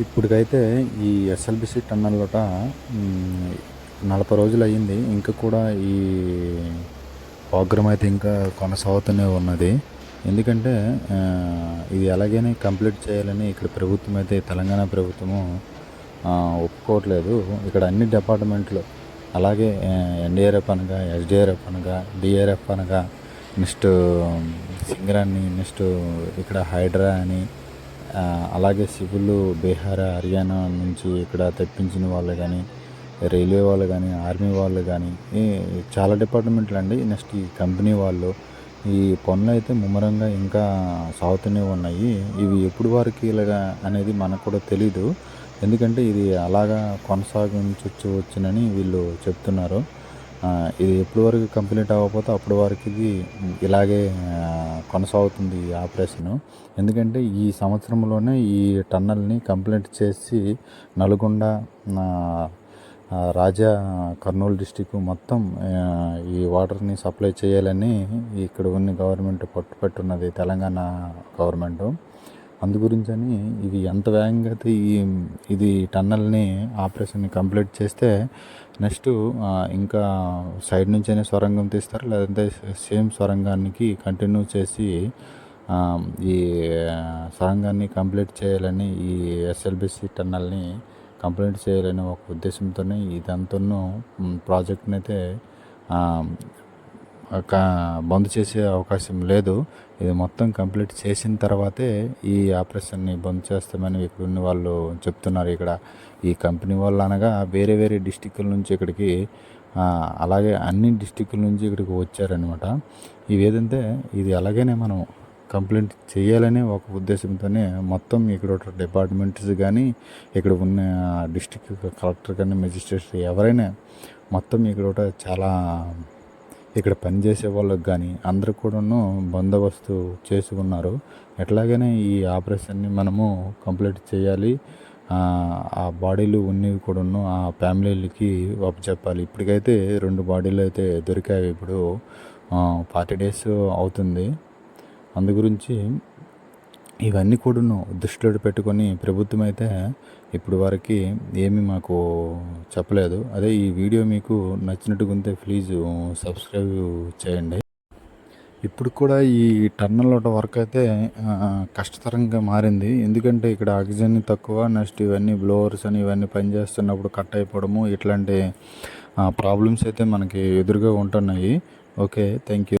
ఇప్పటికైతే ఈ ఎస్ఎల్బిసి టన్నెల్లోట నలభై రోజులు అయ్యింది. ఇంకా కూడా ఈ ప్రోగ్రామ్ అయితే ఇంకా కొనసాగుతూనే ఉన్నది. ఎందుకంటే ఇది ఎలాగైనా కంప్లీట్ చేయాలని ఇక్కడ ప్రభుత్వం అయితే తెలంగాణ ప్రభుత్వము ఒప్పుకోవట్లేదు. ఇక్కడ అన్ని డిపార్ట్మెంట్లు అలాగే ఎన్డీఆర్ఎఫ్ అనగా ఎస్డిఆర్ఎఫ్ అనగా డిఆర్ఎఫ్ అనగా నెక్స్ట్ సింగరాన్ని నెక్స్ట్ ఇక్కడ హైడ్రా అని అలాగే సివిల్ బీహార్ హర్యానా నుంచి ఇక్కడ తెప్పించిన వాళ్ళు కానీ రైల్వే వాళ్ళు కానీ ఆర్మీ వాళ్ళు కానీ ఈ చాలా డిపార్ట్మెంట్లు అండి. నెక్స్ట్ ఈ కంపెనీ వాళ్ళు ఈ పనులు అయితే ముమ్మరంగా ఇంకా సాగుతూనే ఉన్నాయి. ఇవి ఎప్పుడు వరకు ఇలాగా అనేది మనకు కూడా తెలీదు. ఎందుకంటే ఇది అలాగా కొనసాగించవచ్చు వచ్చునని వీళ్ళు చెప్తున్నారు. ఇది ఎప్పుడు వరకు కంప్లీట్ అవ్వకపోతే అప్పటి వరకు ఇది ఇలాగే కొనసాగుతుంది ఈ ఆపరేషను. ఎందుకంటే ఈ సంవత్సరంలోనే ఈ టన్నల్ని కంప్లీట్ చేసి నల్గొండ రాజా కర్నూలు డిస్టిక్ మొత్తం ఈ వాటర్ని సప్లై చేయాలని ఇక్కడ ఉన్న గవర్నమెంట్ పట్టుపెట్టున్నది తెలంగాణ గవర్నమెంట్. అందు గురించని ఇది ఎంత వేగంగా అయితే ఈ ఇది టన్నల్ని ఆపరేషన్ని కంప్లీట్ చేస్తే నెక్స్ట్ ఇంకా సైడ్ నుంచైనా సొరంగం తీస్తారు. లేదంటే సేమ్ సొరంగానికి కంటిన్యూ చేసి ఈ సొరంగాన్ని కంప్లీట్ చేయాలని ఈ ఎస్ఎల్బిసి టన్నల్ని కంప్లీట్ చేయాలని ఒక ఉద్దేశంతోనే ఇదంతాను ప్రాజెక్ట్ని అయితే బంద్ చేసే అవకాశం లేదు. ఇది మొత్తం కంప్లీట్ చేసిన తర్వాతే ఈ ఆపరేషన్ని బంద్ చేస్తామని ఇక్కడ ఉన్న వాళ్ళు చెప్తున్నారు ఇక్కడ. ఈ కంపెనీ వాళ్ళు అనగా వేరే వేరే డిస్టిక్ల నుంచి ఇక్కడికి అలాగే అన్ని డిస్టిక్ల నుంచి ఇక్కడికి వచ్చారనమాట ఇవి ఏదంటే ఇది అలాగనే మనం కంప్లైంట్ చేయాలనే ఒక ఉద్దేశంతోనే మొత్తం ఇక్కడ డిపార్ట్మెంట్స్ కానీ ఇక్కడ ఉన్న డిస్టిక్ కలెక్టర్ కానీ మెజిస్ట్రేట్ ఎవరైనా మొత్తం ఇక్కడ చాలా ఇక్కడ పనిచేసే వాళ్ళకి కానీ అందరు కూడాను బందోబస్తు చేసుకున్నారు. ఎట్లాగైనా ఈ ఆపరేషన్ని మనము కంప్లీట్ చేయాలి. ఆ, బాడీలు ఉన్నవి కూడాను ఆ ఫ్యామిలీలకి చెప్పాలి. ఇప్పటికైతే రెండు బాడీలు అయితే దొరికాయి ఇప్పుడు. ఫార్టీ డేస్ అవుతుంది. అందు గురించి ఇవన్నీ కూడాను దృష్టిలో పెట్టుకొని ప్రభుత్వం అయితే ఇప్పుడు వరకు ఏమి మాకు చెప్పలేదు. అదే ఈ వీడియో మీకు నచ్చినట్టుగా ఉంటే ప్లీజ్ సబ్స్క్రైబ్ చేయండి. ఇప్పుడు కూడా ఈ టన్నల్ వర్క్ అయితే కష్టతరంగా మారింది. ఎందుకంటే ఇక్కడ ఆక్సిజన్ తక్కువ నెక్స్ట్ ఇవన్నీ బ్లోవర్స్ అని ఇవన్నీ పనిచేస్తున్నప్పుడు కట్ అయిపోవడము ఇట్లాంటి ప్రాబ్లమ్స్ అయితే మనకి ఎదురుగా ఉంటున్నాయి. Okay thank you